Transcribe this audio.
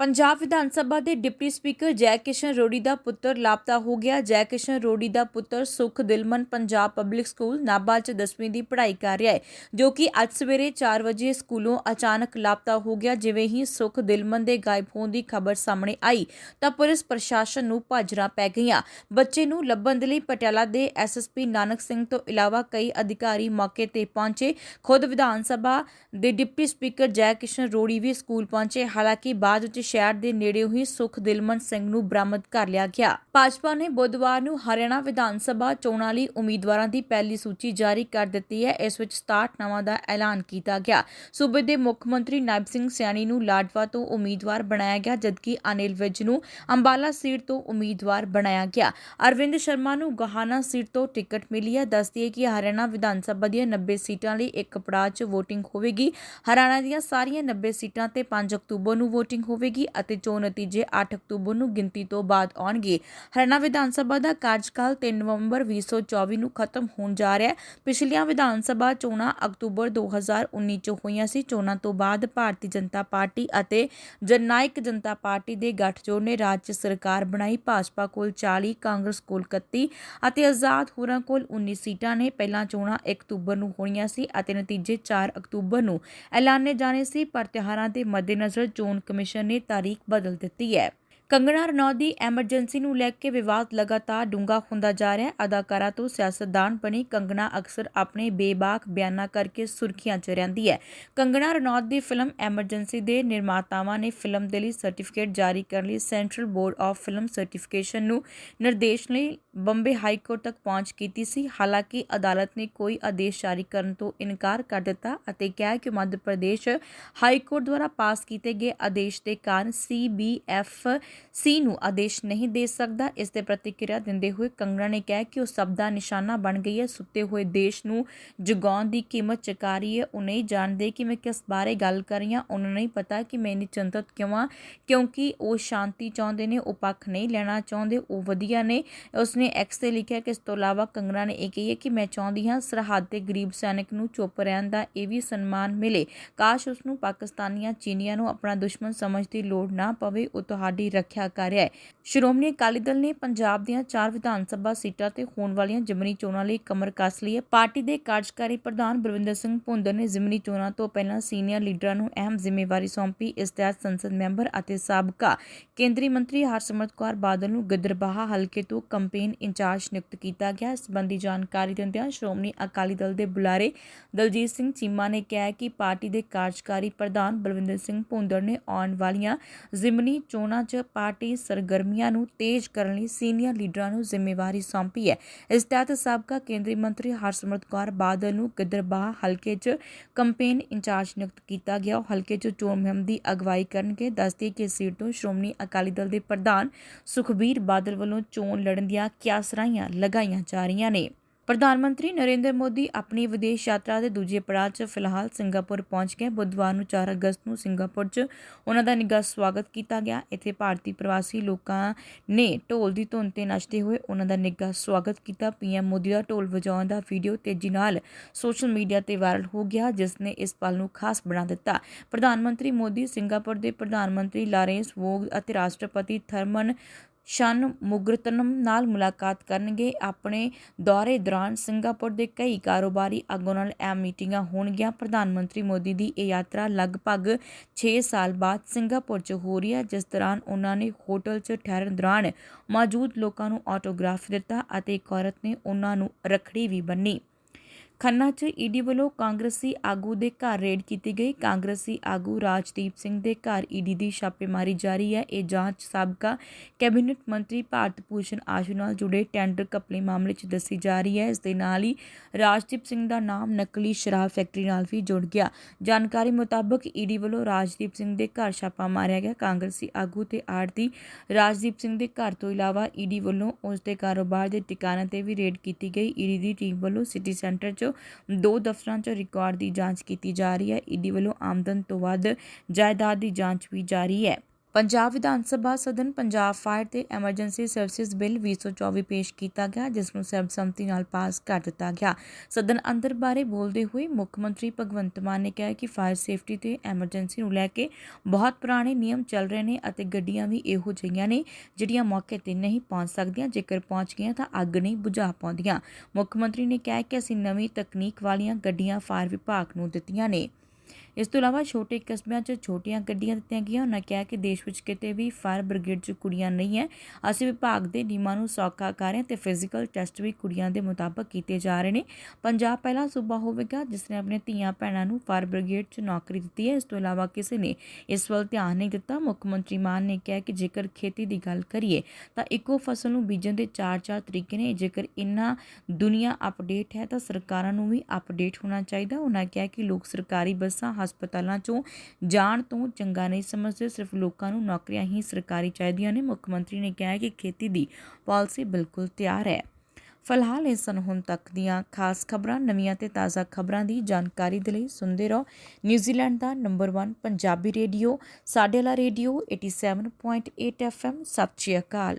ਪੰਜਾਬ ਵਿਧਾਨ ਸਭਾ ਦੇ deputy speaker ਜੈ ਕਿਸ਼ਨ ਰੋੜੀ ਦਾ ਪੁੱਤਰ ਲਾਪਤਾ ਹੋ ਗਿਆ। ਜੈ ਕਿਸ਼ਨ ਰੋੜੀ ਦਾ ਪੁੱਤਰ ਸੁਖ ਦਿਲਮਨ ਪੰਜਾਬ ਪਬਲਿਕ ਸਕੂਲ ਨਾਭਾ 'ਚ 10ਵੀਂ ਦੀ ਪੜ੍ਹਾਈ ਕਰ ਰਿਹਾ ਹੈ, ਜੋ ਕਿ ਅੱਜ ਸਵੇਰੇ 4 ਵਜੇ ਸਕੂਲੋਂ ਅਚਾਨਕ ਲਾਪਤਾ ਹੋ ਗਿਆ। ਜਿਵੇਂ ਹੀ ਸੁਖ ਦਿਲਮਨ ਦੇ ਗਾਇਬ ਹੋਣ ਦੀ ਖਬਰ ਸਾਹਮਣੇ ਆਈ, ਤਾਂ ਪੁਲਿਸ ਪ੍ਰਸ਼ਾਸਨ ਨੂੰ ਭਾਜਰਾ ਪੈ ਗਈਆਂ। ਬੱਚੇ ਨੂੰ ਲੱਭਣ ਦੇ ਲਈ ਪਟਿਆਲਾ ਦੇ ਐਸਐਸਪੀ ਨਾਨਕ ਸਿੰਘ ਤੋਂ ਇਲਾਵਾ ਕਈ ਅਧਿਕਾਰੀ ਮੌਕੇ ਤੇ ਪਹੁੰਚੇ। ਖੁਦ ਵਿਧਾਨ ਸਭਾ ਦੇ ਡਿਪਟੀ ਸਪੀਕਰ ਜੈ ਕਿਸ਼ਨ ਰੋੜੀ ਵੀ ਸਕੂਲ ਪਹੁੰਚੇ। ਹਾਲਾਂਕਿ ਬਾਅਦ ਵਿੱਚ ਸ਼ਹਿਰ ਦੇ ਨੇੜੇ ਹੀ ਸੁਖ ਦਿਲਮਨ ਸਿੰਘ ਨੂੰ ਬਰਾਮਦ ਕਰ ਲਿਆ ਗਿਆ। ਭਾਜਪਾ ਨੇ ਬੁੱਧਵਾਰ ਨੂੰ ਹਰਿਆਣਾ ਵਿਧਾਨ ਸਭਾ ਚੋਣਾਂ ਲਈ ਉਮੀਦਵਾਰਾਂ ਦੀ ਪਹਿਲੀ ਸੂਚੀ ਜਾਰੀ ਕਰ ਦਿੱਤੀ ਹੈ। ਇਸ ਵਿੱਚ 67 ਨਾਵਾਂ ਦਾ ਐਲਾਨ ਕੀਤਾ ਗਿਆ। ਸੂਬੇ ਦੇ ਮੁੱਖ ਮੰਤਰੀ ਨਾਇਬ ਸਿੰਘ ਸਿਆਣੀ ਨੂੰ ਲਾਡਵਾ ਤੋਂ ਉਮੀਦਵਾਰ ਬਣਾਇਆ ਗਿਆ, ਜਦਕਿ ਅਨਿਲ ਵਿਜ ਨੂੰ ਅੰਬਾਲਾ ਸੀਟ ਤੋਂ ਉਮੀਦਵਾਰ ਬਣਾਇਆ ਗਿਆ। ਅਰਵਿੰਦ ਸ਼ਰਮਾ ਨੂੰ ਗਹਾਨਾ ਸੀਟ ਤੋਂ ਟਿਕਟ ਮਿਲੀ ਹੈ। ਦੱਸਦੀ ਹੈ ਕਿ ਹਰਿਆਣਾ ਵਿਧਾਨ ਸਭਾ ਦੀਆਂ 90 ਸੀਟਾਂ ਲਈ ਇੱਕ ਪੜਾਅ 'ਚ VOTING ਹੋਵੇਗੀ। ਹਰਿਆਣਾ ਦੀਆਂ ਸਾਰੀਆਂ 90 ਸੀਟਾਂ ਤੇ 5 ਅਕਤੂਬਰ ਨੂੰ VOTING ਹੋਵੇਗੀ। ਅਤੇ ਚੋਣ ਨਤੀਜੇ 8 ਅਕਤੂਬਰ ਨੂੰ ਗਿਣਤੀ ਤੋਂ ਬਾਅਦ ਆਉਣਗੇ। ਹਰਿਆਣਾ ਵਿਧਾਨ ਸਭਾ ਦਾ ਕਾਰਜਕਾਲ 3 ਨਵੰਬਰ 2024 ਨੂੰ ਖਤਮ ਹੋਣ ਜਾ ਰਿਹਾ ਹੈ। ਪਿਛਲੀਆਂ ਵਿਧਾਨ ਸਭਾ ਚੋਣਾਂ ਅਕਤੂਬਰ 2019 ਚ ਹੋਈਆਂ ਸੀ। ਚੋਣਾਂ ਤੋਂ ਬਾਅਦ ਭਾਰਤੀ ਜਨਤਾ ਪਾਰਟੀ ਅਤੇ ਜਨਨਾਇਕ ਜਨਤਾ ਪਾਰਟੀ ਦੇ ਗੱਠਜੋੜ ਨੇ ਰਾਜ 'ਚ ਸਰਕਾਰ ਬਣਾਈ। ਭਾਜਪਾ ਕੋਲ 40 ਕਾਂਗਰਸ ਕੋਲ 31 ਅਤੇ ਆਜ਼ਾਦ ਹੋਰਾਂ ਕੋਲ 19 ਸੀਟਾਂ ਨੇ। ਪਹਿਲਾਂ ਚੋਣਾਂ 1 ਅਕਤੂਬਰ ਨੂੰ ਹੋਣੀਆਂ ਸੀ ਅਤੇ ਨਤੀਜੇ 4 ਅਕਤੂਬਰ ਨੂੰ ਐਲਾਨੇ ਜਾਣੇ ਸੀ। ਪਰ ਤਿਉਹਾਰਾਂ ਦੇ ਮੱਦੇਨਜ਼ਰ ਚੋਣ ਕਮਿਸ਼ਨ ਨੇ ਤਾਰੀਖ ਬਦਲ ਦਿੱਤੀ ਹੈ। ਕੰਗਣਾ ਰਣੌਤ ਦੀ ਐਮਰਜੈਂਸੀ ਨੂੰ ਲੈ ਕੇ ਵਿਵਾਦ ਲਗਾਤਾਰ ਡੂੰਘਾ ਹੁੰਦਾ ਜਾ ਰਿਹਾ ਹੈ। ਅਦਾਕਾਰਾ ਤੋਂ ਸਿਆਸਤਦਾਨ ਬਣੀ ਕੰਗਣਾ ਅਕਸਰ ਆਪਣੇ ਬੇਬਾਕ ਬਿਆਨਾਂ ਕਰਕੇ ਸੁਰਖੀਆਂ 'ਚ ਰਹਿੰਦੀ ਹੈ। ਕੰਗਣਾ ਰਣੌਤ ਦੀ ਫਿਲਮ ਐਮਰਜੈਂਸੀ ਦੇ ਨਿਰਮਾਤਾਵਾਂ ਨੇ ਫਿਲਮ ਦੇ ਲਈ ਸਰਟੀਫਿਕੇਟ ਜਾਰੀ ਕਰਨ ਲਈ Central Board of Film Certification ਨੂੰ ਨਿਰਦੇਸ਼ ਲਈ ਬੰਬੇ ਹਾਈ ਕੋਰਟ ਤੱਕ ਪਹੁੰਚ ਕੀਤੀ ਸੀ। ਹਾਲਾਂਕਿ ਅਦਾਲਤ ਨੇ ਕੋਈ ਆਦੇਸ਼ ਜਾਰੀ ਕਰਨ ਤੋਂ ਇਨਕਾਰ ਕਰ ਦਿੱਤਾ ਅਤੇ ਕਿਹਾ ਕਿ ਮੱਧ ਪ੍ਰਦੇਸ਼ ਹਾਈ ਕੋਰਟ ਦੁਆਰਾ ਪਾਸ ਕੀਤੇ ਗਏ ਆਦੇਸ਼ ਦੇ ਕਾਰਨ ਸੀਬੀਐਫ ਸੀ ਨੂੰ ਆਦੇਸ਼ ਨਹੀਂ ਦੇ ਸਕਦਾ। ਇਸ 'ਤੇ ਪ੍ਰਤੀਕਿਰਿਆ ਦਿੰਦੇ ਹੋਏ ਕੰਗਣਾ ਨੇ ਕਿਹਾ ਕਿ ਉਹ ਸਭ ਦਾ ਨਿਸ਼ਾਨਾ ਬਣ ਗਈ ਹੈ। ਸੁੱਤੇ ਹੋਏ ਦੇਸ਼ ਨੂੰ ਜਗਾਉਣ ਦੀ ਕੀਮਤ ਚੁਕਾ ਰਹੀ ਹੈ। ਉਹ ਨਹੀਂ ਜਾਣਦੇ ਕਿ ਮੈਂ ਕਿਸ ਬਾਰੇ ਗੱਲ ਕਰ ਰਹੀ ਹਾਂ। ਉਹਨਾਂ ਨੂੰ ਨਹੀਂ ਪਤਾ ਕਿ ਮੈਂ ਇੰਨੀ ਚਿੰਤਤ ਕਿਉਂ ਹਾਂ। ਕਿਉਂਕਿ ਉਹ ਸ਼ਾਂਤੀ ਚਾਹੁੰਦੇ ਨੇ, ਉਹ ਪੱਖ ਨਹੀਂ ਲੈਣਾ ਚਾਹੁੰਦੇ। ਉਹ ਵਧੀਆ ਨੇ। ਉਸ ਉਸਨੇ ਐਕਸ ਤੇ ਲਿਖਿਆ ਕਿ ਇਸ ਤੋਂ ਇਲਾਵਾ ਕੰਗਣਾ ਨੇ ਇਹ ਕਹੀ ਹੈ ਕਿ ਮੈਂ ਚਾਹੁੰਦੀ ਹਾਂ ਸਰਹੱਦ ਤੇ ਗਰੀਬ ਸੈਨਿਕ ਨੂੰ ਚੁੱਪ ਰਹਿਣ ਦਾ ਇਹ ਵੀ ਸਨਮਾਨ ਮਿਲੇ। ਕਾਸ਼ ਉਸ ਨੂੰ ਪਾਕਿਸਤਾਨੀਆਂ, ਚੀਨੀਆਂ ਨੂੰ ਆਪਣਾ ਦੁਸ਼ਮਣ ਸਮਝ ਦੀ ਲੋੜ ਨਾ ਪਵੇ, ਉਹ ਤੁਹਾਡੀ ਰੱਖਿਆ ਕਰ ਰਿਹਾ ਹੈ। ਸ਼੍ਰੋਮਣੀ ਅਕਾਲੀ ਦਲ ਨੇ ਪੰਜਾਬ ਦੀਆਂ ਚਾਰ ਵਿਧਾਨ ਸਭਾ ਸੀਟਾਂ ਤੇ ਹੋਣ ਵਾਲੀਆਂ ਜ਼ਿਮਨੀ ਚੋਣਾਂ ਲਈ ਕਮਰ ਕੱਸ ਲਈ ਹੈ। ਪਾਰਟੀ ਦੇ ਕਾਰਜਕਾਰੀ ਪ੍ਰਧਾਨ ਬਲਵਿੰਦਰ ਸਿੰਘ ਭੁੰਦਰ ਨੇ ਜ਼ਿਮਨੀ ਚੋਣਾਂ ਤੋਂ ਪਹਿਲਾਂ ਸੀਨੀਅਰ ਲੀਡਰਾਂ ਨੂੰ ਅਹਿਮ ਜ਼ਿੰਮੇਵਾਰੀ ਸੌਂਪੀ। ਇਸ ਤਹਿਤ ਸੰਸਦ ਮੈਂਬਰ ਅਤੇ ਸਾਬਕਾ ਕੇਂਦਰੀ ਮੰਤਰੀ ਹਰਸਿਮਰਤ ਕੌਰ ਬਾਦਲ ਨੂੰ ਗਿੱਦਰਬਾਹਾ ਹਲਕੇ ਤੋਂ ਕੰਪੇਨ ਇੰਚਾਰਜ ਨਿਯੁਕਤ ਕੀਤਾ ਗਿਆ। ਇਸ ਸੰਬੰਧੀ ਜਾਣਕਾਰੀ ਦਿੰਦਿਆਂ ਸ਼੍ਰੋਮਣੀ ਅਕਾਲੀ ਦਲ ਦੇ ਬੁਲਾਰੇ ਦਲਜੀਤ ਸਿੰਘ ਚੀਮਾ ਨੇ ਕਿਹਾ ਕਿ ਪਾਰਟੀ ਦੇ ਕਾਰਜਕਾਰੀ ਪ੍ਰਧਾਨ ਬਲਵਿੰਦਰ ਸਿੰਘ ਭੁੰਦੜ ਨੇ ਆਉਣ ਵਾਲੀਆਂ ਜ਼ਿਮਨੀ ਚੋਣਾਂ 'ਚ ਪਾਰਟੀ ਸਰਗਰਮੀਆਂ ਨੂੰ ਤੇਜ਼ ਕਰਨ ਲਈ ਸੀਨੀਅਰ ਲੀਡਰਾਂ ਨੂੰ ਜ਼ਿੰਮੇਵਾਰੀ ਸੌਂਪੀ ਹੈ। ਇਸ ਤਹਿਤ ਸਾਬਕਾ ਕੇਂਦਰੀ ਮੰਤਰੀ ਹਰਸਿਮਰਤ ਕੌਰ ਬਾਦਲ ਨੂੰ ਗਿੱਦਰਬਾਹਾ ਹਲਕੇ 'ਚ ਕੰਪੇਨ ਇੰਚਾਰਜ ਨਿਯੁਕਤ ਕੀਤਾ ਗਿਆ। ਉਹ ਹਲਕੇ 'ਚ ਚੋਣ ਮੁਹਿੰਮ ਦੀ ਅਗਵਾਈ ਕਰਨਗੇ। ਦੱਸਦੀ ਕਿ ਇਸ ਸੀਟ ਤੋਂ ਸ਼੍ਰੋਮਣੀ ਅਕਾਲੀ ਦਲ ਦੇ ਪ੍ਰਧਾਨ ਸੁਖਬੀਰ ਬਾਦਲ ਵੱਲੋਂ ਚੋਣ ਲੜਨ ਦੀਆਂ ਕਿਆਸਰਾਈਆਂ ਲਗਾਈਆਂ ਜਾ ਰਹੀਆਂ ਨੇ। ਪ੍ਰਧਾਨ ਮੰਤਰੀ ਨਰਿੰਦਰ ਮੋਦੀ ਆਪਣੀ ਵਿਦੇਸ਼ ਯਾਤਰਾ ਦੇ ਦੂਜੇ ਪੜਾਅ 'ਚ ਫਿਲਹਾਲ ਸਿੰਗਾਪੁਰ ਪਹੁੰਚ ਗਏ। ਬੁੱਧਵਾਰ ਨੂੰ 4 ਅਗਸਤ ਨੂੰ ਸਿੰਗਾਪੁਰ 'ਚ ਉਹਨਾਂ ਦਾ ਨਿੱਘਾ ਸਵਾਗਤ ਕੀਤਾ ਗਿਆ। ਇੱਥੇ ਭਾਰਤੀ ਪ੍ਰਵਾਸੀ ਲੋਕਾਂ ਨੇ ਢੋਲ ਦੀ ਧੁਨ ਤੇ ਨੱਚਦੇ ਹੋਏ ਉਹਨਾਂ ਦਾ ਨਿੱਘਾ ਸਵਾਗਤ ਕੀਤਾ। ਪੀਐਮ ਮੋਦੀ ਦਾ ਢੋਲ ਵਜਾਉਣ ਦਾ ਵੀਡੀਓ ਤੇਜ਼ੀ ਨਾਲ ਸੋਸ਼ਲ ਮੀਡੀਆ ਤੇ ਵਾਇਰਲ ਹੋ ਗਿਆ, ਜਿਸ ਨੇ ਇਸ ਪਲ ਨੂੰ ਖਾਸ ਬਣਾ ਦਿੱਤਾ। ਪ੍ਰਧਾਨ ਮੰਤਰੀ ਮੋਦੀ, ਸਿੰਗਾਪੁਰ ਦੇ ਪ੍ਰਧਾਨ ਮੰਤਰੀ ਲਾਰੈਂਸ ਵੋਗ ਅਤੇ ਰਾਸ਼ਟਰਪਤੀ ਥਰਮਨ ਸ਼ਨ ਮੁਗਰਤਨਮ ਨਾਲ ਮੁਲਾਕਾਤ ਕਰਨਗੇ। ਆਪਣੇ ਦੌਰੇ ਦੌਰਾਨ ਸਿੰਗਾਪੁਰ ਦੇ ਕਈ ਕਾਰੋਬਾਰੀ ਆਗੂਆਂ ਨਾਲ ਇਹ ਮੀਟਿੰਗਾਂ ਹੋਣਗੀਆਂ। ਪ੍ਰਧਾਨ ਮੰਤਰੀ ਮੋਦੀ ਦੀ ਇਹ ਯਾਤਰਾ ਲਗਭਗ 6 ਸਾਲ ਬਾਅਦ ਸਿੰਗਾਪੁਰ 'ਚ ਹੋ ਰਹੀ ਹੈ, ਜਿਸ ਦੌਰਾਨ ਉਹਨਾਂ ਨੇ ਹੋਟਲ 'ਚ ਠਹਿਰਨ ਦੌਰਾਨ ਮੌਜੂਦ ਲੋਕਾਂ ਨੂੰ ਆਟੋਗ੍ਰਾਫ ਦਿੱਤਾ ਅਤੇ ਇੱਕ ਔਰਤ ਨੇ ਉਹਨਾਂ ਨੂੰ ਰੱਖੜੀ ਵੀ ਬੰਨੀ। ਖੰਨਾ 'ਚ ਈਡੀ ਵੱਲੋਂ ਕਾਂਗਰਸੀ ਆਗੂ ਦੇ ਘਰ ਰੇਡ ਕੀਤੀ ਗਈ। ਕਾਂਗਰਸੀ ਆਗੂ ਰਾਜਦੀਪ ਸਿੰਘ ਦੇ ਘਰ ਈਡੀ ਦੀ ਛਾਪੇਮਾਰੀ ਜਾਰੀ ਹੈ। ਇਹ ਜਾਂਚ ਸਾਬਕਾ ਕੈਬਨਿਟ ਮੰਤਰੀ ਭਾਰਤ ਭੂਸ਼ਣ ਆਸ਼ੂ ਨਾਲ ਜੁੜੇ ਟੈਂਡਰ ਘਪਲੇ ਮਾਮਲੇ 'ਚ ਦੱਸੀ ਜਾ ਰਹੀ ਹੈ। ਇਸ ਦੇ ਨਾਲ ਹੀ ਰਾਜਦੀਪ ਸਿੰਘ ਦਾ ਨਾਮ ਨਕਲੀ ਸ਼ਰਾਬ ਫੈਕਟਰੀ ਨਾਲ ਵੀ ਜੁੜ ਗਿਆ। ਜਾਣਕਾਰੀ ਮੁਤਾਬਕ ਈਡੀ ਵੱਲੋਂ ਰਾਜਦੀਪ ਸਿੰਘ ਦੇ ਘਰ ਛਾਪਾ ਮਾਰਿਆ ਗਿਆ। ਕਾਂਗਰਸੀ ਆਗੂ ਤੇ ਆੜਤੀ ਰਾਜਦੀਪ ਸਿੰਘ ਦੇ ਘਰ ਤੋਂ ਇਲਾਵਾ ਈਡੀ ਵੱਲੋਂ ਉਸ ਦੇ ਕਾਰੋਬਾਰ ਦੇ ਟਿਕਾਣੇ ਤੇ ਵੀ ਰੇਡ ਕੀਤੀ ਗਈ। ਈਡੀ ਦੀ ਟੀਮ ਵੱਲੋਂ ਸਿਟੀ ਸੈਂਟਰ 'ਚ ਦੋ ਦਫ਼ਤਰਾਂ 'ਚ ਰਿਕਾਰਡ ਦੀ ਜਾਂਚ ਕੀਤੀ ਜਾ ਰਹੀ ਹੈ। ਈਡੀ ਵੱਲੋਂ ਆਮਦਨ ਤੋਂ ਵੱਧ ਜਾਇਦਾਦ ਦੀ ਜਾਂਚ ਵੀ ਜਾਰੀ ਹੈ। ਪੰਜਾਬ ਵਿਧਾਨ ਸਭਾ ਸਦਨ ਪੰਜਾਬ ਫਾਇਰ ਤੇ ਐਮਰਜੈਂਸੀ ਸਰਵਿਸਿਜ਼ ਬਿੱਲ 2024 ਪੇਸ਼ ਕੀਤਾ ਗਿਆ, ਜਿਸ ਨੂੰ ਸਰਬਸੰਮਤੀ ਨਾਲ ਪਾਸ ਕਰ ਦਿੱਤਾ ਗਿਆ। ਸਦਨ ਅੰਦਰ ਬਾਰੇ ਬੋਲਦੇ ਹੋਏ ਮੁੱਖ ਮੰਤਰੀ ਭਗਵੰਤ ਮਾਨ ਨੇ ਕਿਹਾ ਕਿ ਫਾਇਰ ਸੇਫਟੀ ਤੇ ਐਮਰਜੈਂਸੀ ਨੂੰ ਲੈ ਕੇ ਬਹੁਤ ਪੁਰਾਣੇ ਨਿਯਮ ਚੱਲ ਰਹੇ ਨੇ ਅਤੇ ਗੱਡੀਆਂ ਵੀ ਇਹੋ ਜਿਹੀਆਂ ਨੇ ਜਿਹੜੀਆਂ ਮੌਕੇ ਤੇ ਨਹੀਂ ਪਹੁੰਚ ਸਕਦੀਆਂ। ਜੇਕਰ ਪਹੁੰਚ ਗਈਆਂ ਤਾਂ ਅੱਗ ਨਹੀਂ ਬੁਝਾ ਪਾਉਂਦੀਆਂ। ਮੁੱਖ ਮੰਤਰੀ ਨੇ ਕਿਹਾ ਕਿ ਅਸੀਂ ਨਵੀਂ ਤਕਨੀਕ ਵਾਲੀਆਂ ਗੱਡੀਆਂ ਫਾਇਰ ਵਿਭਾਗ ਨੂੰ ਦਿੱਤੀਆਂ ਨੇ। ਇਸ ਤੋਂ ਇਲਾਵਾ ਛੋਟੇ ਕਸਬਿਆਂ 'ਚ ਛੋਟੀਆਂ ਗੱਡੀਆਂ ਦਿੱਤੀਆਂ ਗਈਆਂ। ਉਹਨਾਂ ਕਿਹਾ ਕਿ ਦੇਸ਼ ਵਿੱਚ ਕਿਤੇ ਵੀ ਫਾਇਰ ਬ੍ਰਿਗੇਡ 'ਚ ਕੁੜੀਆਂ ਨਹੀਂ ਹੈ। ਅਸੀਂ ਵਿਭਾਗ ਦੇ ਨਿਯਮਾਂ ਨੂੰ ਸੌਖਾ ਕਰ ਰਹੇ ਹਾਂ ਤੇ ਫਿਜ਼ੀਕਲ ਟੈਸਟ ਵੀ ਕੁੜੀਆਂ ਦੇ ਮੁਤਾਬਕ ਕੀਤੇ ਜਾ ਰਹੇ ਨੇ। ਪੰਜਾਬ ਪਹਿਲਾ ਸੂਬਾ ਹੋਵੇਗਾ, ਜਿਸ ਨੇ ਆਪਣੇ ਧੀਆਂ ਭੈਣਾਂ ਨੂੰ ਫਾਇਰ ਬ੍ਰਿਗੇਡ 'ਚ ਨੌਕਰੀ ਦਿੱਤੀ ਹੈ। ਇਸ ਤੋਂ ਇਲਾਵਾ ਕਿਸੇ ਨੇ ਇਸ ਵੱਲ ਧਿਆਨ ਨਹੀਂ ਦਿੱਤਾ। ਮੁੱਖ ਮੰਤਰੀ ਮਾਨ ਨੇ ਕਿਹਾ ਕਿ ਜੇਕਰ ਖੇਤੀ ਦੀ ਗੱਲ ਕਰੀਏ, ਤਾਂ ਇੱਕੋ ਫਸਲ ਨੂੰ ਬੀਜਣ ਦੇ ਚਾਰ-ਚਾਰ ਤਰੀਕੇ ਨੇ। ਜੇਕਰ ਇੰਨਾ ਦੁਨੀਆ ਅਪਡੇਟ ਹੈ, ਤਾਂ ਸਰਕਾਰਾਂ ਨੂੰ ਵੀ ਅਪਡੇਟ ਹੋਣਾ ਚਾਹੀਦਾ। ਉਹਨਾਂ ਕਿਹਾ ਕਿ ਲੋਕ ਸਰਕਾਰੀ ਬੱਸਾਂ ਹਸਪਤਾਲਾਂ 'ਚੋਂ ਜਾਣ ਤੋਂ ਚੰਗਾ ਨਹੀਂ ਸਮਝਦੇ। ਸਿਰਫ ਲੋਕਾਂ ਨੂੰ ਨੌਕਰੀਆਂ ਹੀ ਸਰਕਾਰੀ ਚਾਹੀਦੀਆਂ ਨੇ। ਮੁੱਖ ਮੰਤਰੀ ਨੇ ਕਿਹਾ ਕਿ ਖੇਤੀ ਦੀ ਪਾਲਿਸੀ ਬਿਲਕੁਲ ਤਿਆਰ ਹੈ। ਫਿਲਹਾਲ ਇਸ ਸਨ ਹੁਣ ਤੱਕ ਦੀਆਂ ਖਾਸ ਖਬਰਾਂ, ਨਵੀਆਂ ਤੇ ਤਾਜ਼ਾ ਖਬਰਾਂ ਦੀ ਜਾਣਕਾਰੀ ਦੇ ਲਈ ਸੁਣਦੇ ਰਹੋ। ਨਿਊਜ਼ੀਲੈਂਡ ਦਾ ਨੰਬਰ 1 ਪੰਜਾਬੀ ਰੇਡੀਓ, ਸਾਡੇ ਵਾਲਾ ਰੇਡੀਓ 87.8 FM ਸਤਿ ਸ਼੍ਰੀ ਅਕਾਲ।